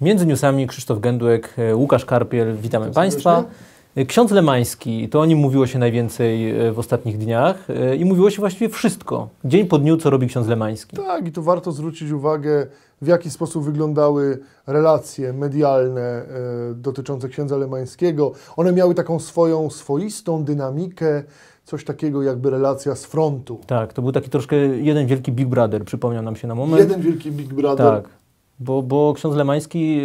Między newsami Krzysztof Gędłek, e, Łukasz Karpiel, witamy Państwa. E, Ksiądz Lemański, to o nim mówiło się najwięcej e, w ostatnich dniach i mówiło się właściwie wszystko. Dzień po dniu, co robi ksiądz Lemański. Tak, i tu warto zwrócić uwagę, w jaki sposób wyglądały relacje medialne e, dotyczące księdza Lemańskiego. One miały taką swoją swoistą dynamikę, coś takiego jakby relacja z frontu. Tak, to był taki troszkę jeden wielki Big Brother, przypomniał nam się na moment. Jeden wielki Big Brother. Tak. Bo, bo ksiądz Lemański,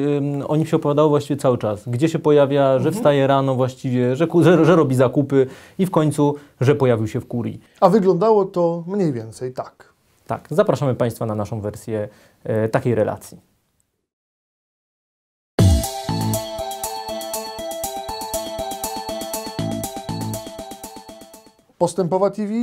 o nim się opowiadało właściwie cały czas. Gdzie się pojawia, że wstaje rano właściwie, że, że, że robi zakupy i w końcu, że pojawił się w kurii. A wyglądało to mniej więcej tak. Tak, zapraszamy Państwa na naszą wersję e, takiej relacji. Postępowa TV,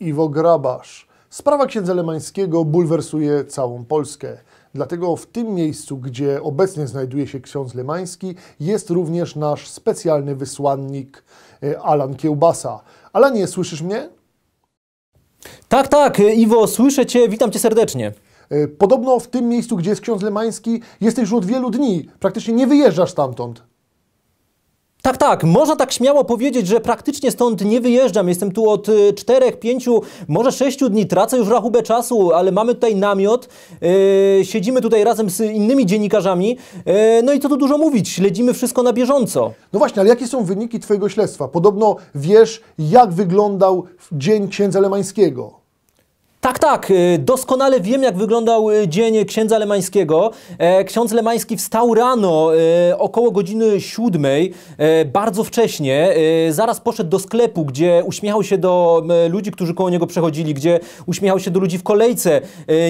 Iwo Grabasz. Sprawa księdza Lemańskiego bulwersuje całą Polskę. Dlatego w tym miejscu, gdzie obecnie znajduje się ksiądz Lemański, jest również nasz specjalny wysłannik e, Alan Kiełbasa. Alanie, słyszysz mnie? Tak, tak, e, Iwo, słyszę Cię, witam Cię serdecznie. E, Podobno w tym miejscu, gdzie jest ksiądz Lemański, jesteś już od wielu dni. Praktycznie nie wyjeżdżasz stamtąd. Tak, tak, można tak śmiało powiedzieć, że praktycznie stąd nie wyjeżdżam. Jestem tu od 4, 5, może 6 dni, tracę już rachubę czasu, ale mamy tutaj namiot, e, siedzimy tutaj razem z innymi dziennikarzami, e, no i co tu dużo mówić, śledzimy wszystko na bieżąco. No właśnie, ale jakie są wyniki Twojego śledztwa? Podobno wiesz, jak wyglądał dzień księdza Lemańskiego. Tak, tak, y, doskonale wiem, jak wyglądał y, dzień księdza Lemańskiego. E, Ksiądz Lemański wstał rano e, około godziny siódmej, e, bardzo wcześnie. e, Zaraz poszedł do sklepu, gdzie uśmiechał się do ludzi, którzy koło niego przechodzili, gdzie uśmiechał się do ludzi w kolejce.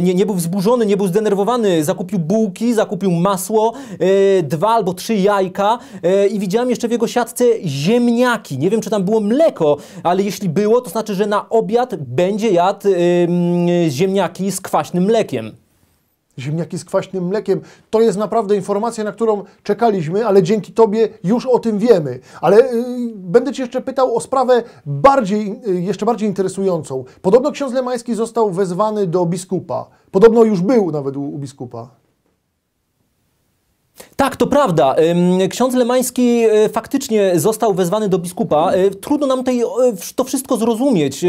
Nie, nie był wzburzony, nie był zdenerwowany. Zakupił bułki, zakupił masło, dwa albo trzy jajka i widziałem jeszcze w jego siatce ziemniaki. Nie wiem, czy tam było mleko, ale jeśli było, to znaczy, że na obiad będzie jadł ziemniaki z kwaśnym mlekiem. Ziemniaki z kwaśnym mlekiem. To jest naprawdę informacja, na którą czekaliśmy, ale dzięki Tobie już o tym wiemy. Ale y, będę Cię jeszcze pytał o sprawę bardziej, y, jeszcze bardziej interesującą. Podobno ksiądz Lemański został wezwany do biskupa. Podobno już był nawet u, u biskupa. Tak, to prawda. Ksiądz Lemański e, faktycznie został wezwany do biskupa. E, Trudno nam wsz- to wszystko zrozumieć.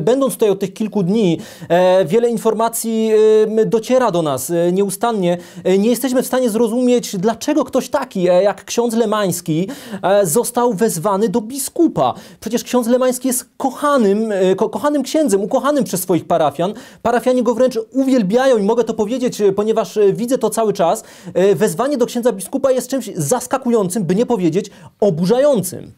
Będąc tutaj od tych kilku dni, e, wiele informacji dociera do nas e, nieustannie. E, Nie jesteśmy w stanie zrozumieć, dlaczego ktoś taki jak ksiądz Lemański został wezwany do biskupa. Przecież ksiądz Lemański jest kochanym, ko kochanym księdzem, ukochanym przez swoich parafian. Parafianie go wręcz uwielbiają i mogę to powiedzieć, ponieważ widzę to cały czas. Wezwanie do księdza biskupa jest czymś zaskakującym, by nie powiedzieć oburzającym.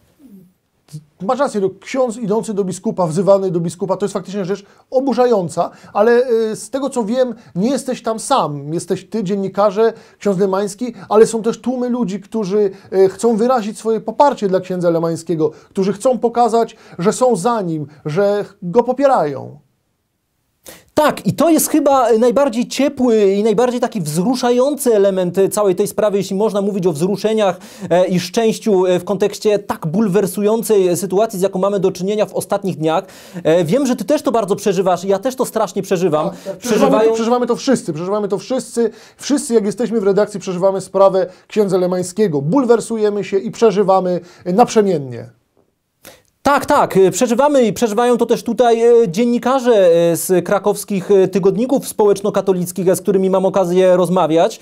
Masz rację, no, ksiądz idący do biskupa, wzywany do biskupa, to jest faktycznie rzecz oburzająca, ale y, z tego co wiem, nie jesteś tam sam. Jesteś ty, dziennikarze, ksiądz Lemański, ale są też tłumy ludzi, którzy y, chcą wyrazić swoje poparcie dla księdza Lemańskiego, którzy chcą pokazać, że są za nim, że go popierają. Tak, i to jest chyba najbardziej ciepły i najbardziej taki wzruszający element całej tej sprawy, jeśli można mówić o wzruszeniach e, i szczęściu e, w kontekście tak bulwersującej sytuacji, z jaką mamy do czynienia w ostatnich dniach. E, Wiem, że ty też to bardzo przeżywasz, ja też to strasznie przeżywam. Przeżywamy to, przeżywamy to wszyscy, przeżywamy to wszyscy. Wszyscy, jak jesteśmy w redakcji, przeżywamy sprawę księdza Lemańskiego. Bulwersujemy się i przeżywamy naprzemiennie. Tak, tak, e, przeżywamy i przeżywają to też tutaj e, dziennikarze e, z krakowskich tygodników społeczno-katolickich, z którymi mam okazję rozmawiać.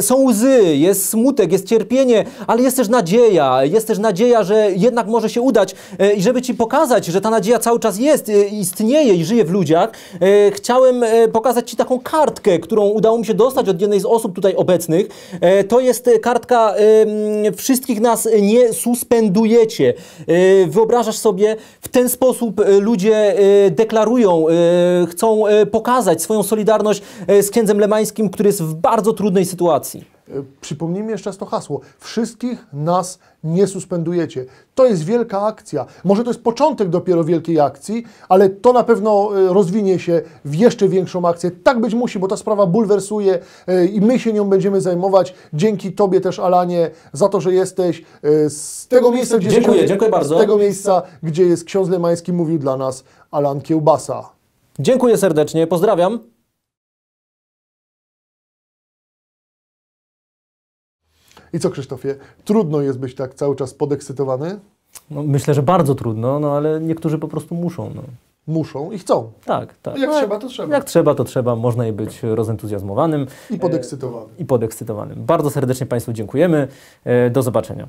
Są łzy, jest smutek, jest cierpienie, ale jest też nadzieja. Jest też nadzieja, że jednak może się udać. E, I żeby Ci pokazać, że ta nadzieja cały czas jest, istnieje i żyje w ludziach, e, chciałem e, pokazać Ci taką kartkę, którą udało mi się dostać od jednej z osób tutaj obecnych. To jest kartka wszystkich nas nie suspendujecie. E, Wyobrażasz sobie, w ten sposób e, ludzie e, deklarują, chcą pokazać swoją solidarność z księdzem Lemańskim, który jest w bardzo trudnej sytuacji. Przypomnijmy jeszcze raz to hasło. Wszystkich nas nie suspendujecie. To jest wielka akcja. Może to jest początek dopiero wielkiej akcji, ale to na pewno y, rozwinie się w jeszcze większą akcję. Tak być musi, bo ta sprawa bulwersuje y, i my się nią będziemy zajmować. Dzięki Tobie też, Alanie, za to, że jesteś y, z tego miejsca, gdzie Dziękuję, jest, dziękuję bardzo. Z tego miejsca, gdzie jest ksiądz Lemański, mówił dla nas Alan Kiełbasa. Dziękuję serdecznie, pozdrawiam. I co Krzysztofie, trudno jest być tak cały czas podekscytowany? No, myślę, że bardzo trudno, no ale niektórzy po prostu muszą. No. Muszą i chcą. Tak, tak. Jak no, trzeba, to trzeba. Jak trzeba, to trzeba. Można i być rozentuzjazmowanym I podekscytowany. i podekscytowanym. Bardzo serdecznie Państwu dziękujemy. E, Do zobaczenia.